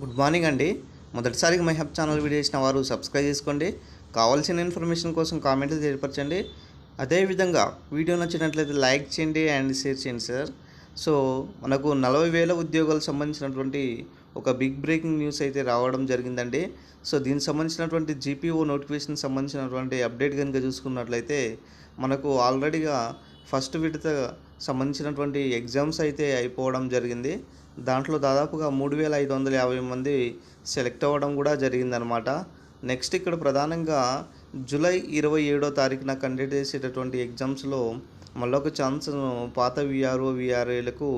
Good morning అండి. మొదటిసారిగా my hub channel video చేసిన వారు సబ్స్క్రైబ్ చేసుకోండి. కావాల్సిన ఇన్ఫర్మేషన్ కోసం కామెంట్లు తెలియపరచండి. అదేవిధంగా వీడియో నచ్చినట్లయితే లైక్ చేయండి అండ్ షేర్ చేయండి సార్. సో మనకు నలభై వేల ఉద్యోగాలకు సంబంధించినటువంటి ఒక బిగ్ బ్రేకింగ్ న్యూస్ అయితే రావడం జరిగిందండి. సో దీనికి సంబంధించినటువంటి జీపీఓ నోటిఫికేషన్ సంబంధించినటువంటి అప్డేట్ కనుక చూసుకున్నట్లయితే మనకు ఆల్రెడీగా ఫస్ట్ విడత సంబంధించినటువంటి ఎగ్జామ్స్ అయితే అయిపోవడం జరిగింది. దాంట్లో దాదాపుగా మూడు వేల ఐదు వందల యాభై మంది సెలెక్ట్ అవ్వడం కూడా జరిగిందనమాట నెక్స్ట్ ఇక్కడ ప్రధానంగా జూలై ఇరవై ఏడో తారీఖున కండక్ట్ చేసేటటువంటి ఎగ్జామ్స్లో మళ్ళొక ఛాన్స్ను పాత విఆర్ఓ విఆర్ఏలకు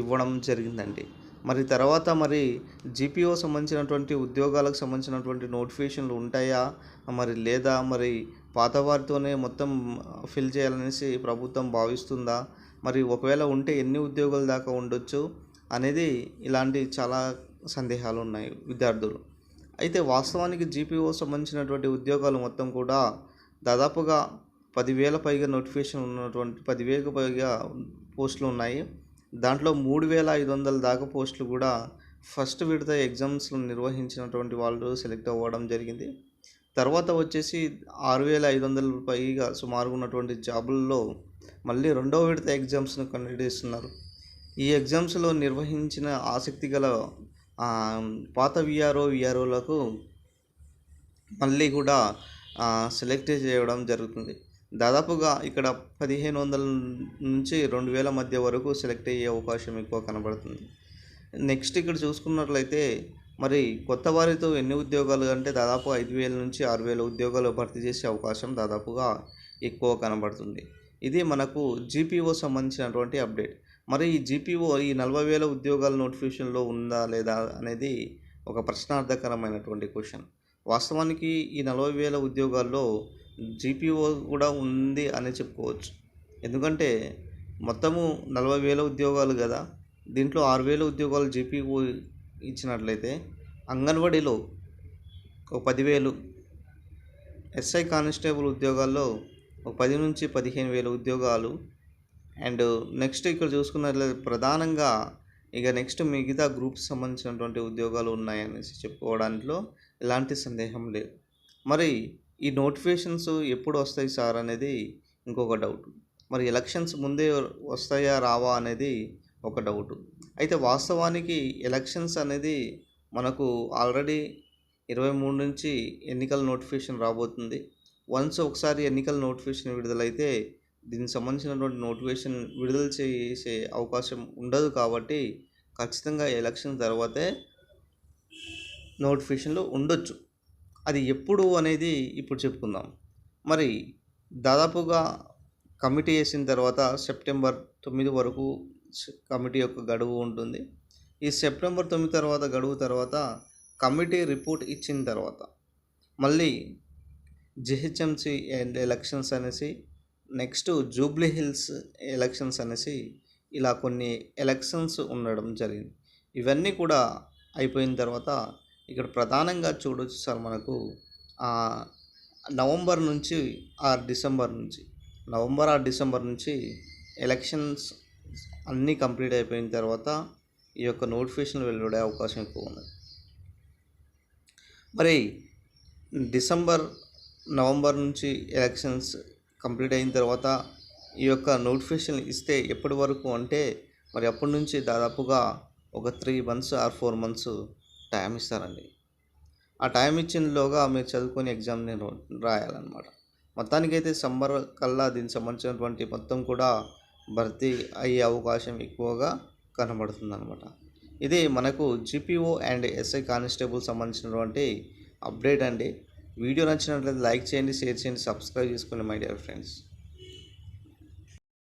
ఇవ్వడం జరిగిందండి. మరి తర్వాత మరి జీపీఓ సంబంధించినటువంటి ఉద్యోగాలకు సంబంధించినటువంటి నోటిఫికేషన్లు ఉంటాయా? మరి లేదా మరి పాత వారితోనే మొత్తం ఫిల్ చేయాలనేసి ప్రభుత్వం భావిస్తుందా? మరి ఒకవేళ ఉంటే ఎన్ని ఉద్యోగాల దాకా ఉండొచ్చు? అనేది ఇలాంటి చాలా సందేహాలు ఉన్నాయి విద్యార్థులు. అయితే వాస్తవానికి జీపీఓ సంబంధించినటువంటి ఉద్యోగాలు మొత్తం కూడా దాదాపుగా పదివేల పైగా నోటిఫికేషన్ ఉన్నటువంటి పదివేలకు పైగా పోస్టులు ఉన్నాయి. దాంట్లో మూడు వేల ఐదు వందల దాకా పోస్టులు కూడా ఫస్ట్ విడత ఎగ్జామ్స్లో నిర్వహించినటువంటి వాళ్ళు సెలెక్ట్ అవ్వడం జరిగింది. తర్వాత వచ్చేసి ఆరు వేల ఐదు వందల పైగా సుమారుగా ఉన్నటువంటి జాబుల్లో మళ్ళీ రెండో విడత ఎగ్జామ్స్ను కండక్ట్ చేస్తున్నారు. ఈ ఎగ్జామ్స్లో నిర్వహించిన ఆసక్తి గల పాత విఆర్ఓ విఆర్ఓలకు మళ్ళీ కూడా సెలెక్ట్ చేయడం జరుగుతుంది. దాదాపుగా ఇక్కడ పదిహేను వందల నుంచి రెండు వేల మధ్య వరకు సెలెక్ట్ అయ్యే అవకాశం ఎక్కువ కనబడుతుంది. నెక్స్ట్ ఇక్కడ చూసుకున్నట్లయితే మరి కొత్త వారితో ఎన్ని ఉద్యోగాలు అంటే దాదాపు ఐదు వేల నుంచి ఆరు వేల ఉద్యోగాలు భర్తీ చేసే అవకాశం దాదాపుగా ఎక్కువ కనబడుతుంది. ఇది మనకు జీపీఓ సంబంధించినటువంటి అప్డేట్. మరి ఈ జీపీఓ ఈ నలభై వేల ఉద్యోగాల నోటిఫికేషన్లో ఉందా లేదా అనేది ఒక ప్రశ్నార్థకరమైనటువంటి క్వశ్చన్. వాస్తవానికి ఈ నలభై వేల ఉద్యోగాల్లో జీపీఓ కూడా ఉంది అని చెప్పుకోవచ్చు. ఎందుకంటే మొత్తము నలభై వేల ఉద్యోగాలు కదా దీంట్లో ఆరు వేల ఉద్యోగాలు జీపీఓ ఇచ్చినట్లయితే అంగన్వాడీలో ఒక పదివేలు ఎస్ఐ కానిస్టేబుల్ ఉద్యోగాల్లో ఒక పది నుంచి పదిహేను వేల ఉద్యోగాలు అండ్ నెక్స్ట్ ఇక్కడ చూసుకున్నట్లయితే ప్రధానంగా ఇక నెక్స్ట్ మిగతా గ్రూప్స్ సంబంధించినటువంటి ఉద్యోగాలు ఉన్నాయనేసి చెప్పుకోవడంలో ఎలాంటి సందేహం లేదు. మరి ఈ నోటిఫికేషన్స్ ఎప్పుడు వస్తాయి సార్ అనేది ఇంకొక డౌట్. మరి ఎలక్షన్స్ ముందే వస్తాయా రావా అనేది ఒక డౌట్. అయితే వాస్తవానికి ఎలక్షన్స్ అనేది మనకు ఆల్రెడీ ఇరవై మూడు నుంచి ఎన్నికల నోటిఫికేషన్ రాబోతుంది. వన్స్ ఒకసారి ఎన్నికల నోటిఫికేషన్ విడుదలైతే దీనికి సంబంధించినటువంటి నోటిఫికేషన్ విడుదల చేసే అవకాశం ఉండదు కాబట్టి ఖచ్చితంగా ఎలక్షన్ తర్వాతే నోటిఫికేషన్లు ఉండొచ్చు. అది ఎప్పుడు అనేది ఇప్పుడు చెప్పుకుందాం. మరి దాదాపుగా కమిటీ వేసిన తర్వాత సెప్టెంబర్ తొమ్మిది వరకు కమిటీ యొక్క గడువు ఉంటుంది. ఈ సెప్టెంబర్ తొమ్మిది తర్వాత గడువు తర్వాత కమిటీ రిపోర్ట్ ఇచ్చిన తర్వాత మళ్ళీ జిహెచ్ఎంసి అండ్ ఎలక్షన్స్ అనేసి నెక్స్ట్ జూబ్లీ హిల్స్ ఎలక్షన్స్ అనేసి ఇలా కొన్ని ఎలక్షన్స్ ఉండడం జరిగింది. ఇవన్నీ కూడా అయిపోయిన తర్వాత ఇక్కడ ప్రధానంగా చూడొచ్చు సార్ మనకు ఆ, నవంబర్ నుంచి ఆ డిసెంబర్ నుంచి నవంబర్ ఆ డిసెంబర్ నుంచి ఎలక్షన్స్ అన్నీ కంప్లీట్ అయిపోయిన తర్వాత ఈ యొక్క నోటిఫికేషన్ వెలువడే అవకాశం ఎక్కువ ఉంది మరి డిసెంబర్ నవంబర్ నుంచి ఎలక్షన్స్ కంప్లీట్ అయిన తర్వాత ఈ యొక్క నోటిఫికేషన్ ఇస్తే ఎప్పటి వరకు అంటే మరి అప్పటి నుంచి దాదాపుగా ఒక three months or four months time ఇస్తారండి. ఆ టైం ఇచ్చినలోగా మీరు చదువుకొని ఎగ్జామ్ నేను రాయాలన్నమాట. మొత్తానికైతే సమ్మర్ కల్లా దీనికి సంబంధించినటువంటి మొత్తం కూడా భర్తీ అయ్యే అవకాశం ఎక్కువగా కనబడుతుంది అనమాట ఇది మనకు జీపీఓ అండ్ ఎస్ఐ కానిస్టేబుల్ సంబంధించినటువంటి అప్డేట్ అండి. వీడియో నచ్చినట్లయితే లైక్ చేయండి షేర్ చేయండి సబ్స్క్రైబ్ చేసుకోండి మై డియర్ ఫ్రెండ్స్.